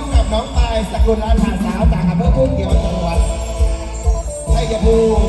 มกับน้องปายสกุลราชาสาวจากอำเภอพุ่เกี่ยวจังหวัดชัยภูมิ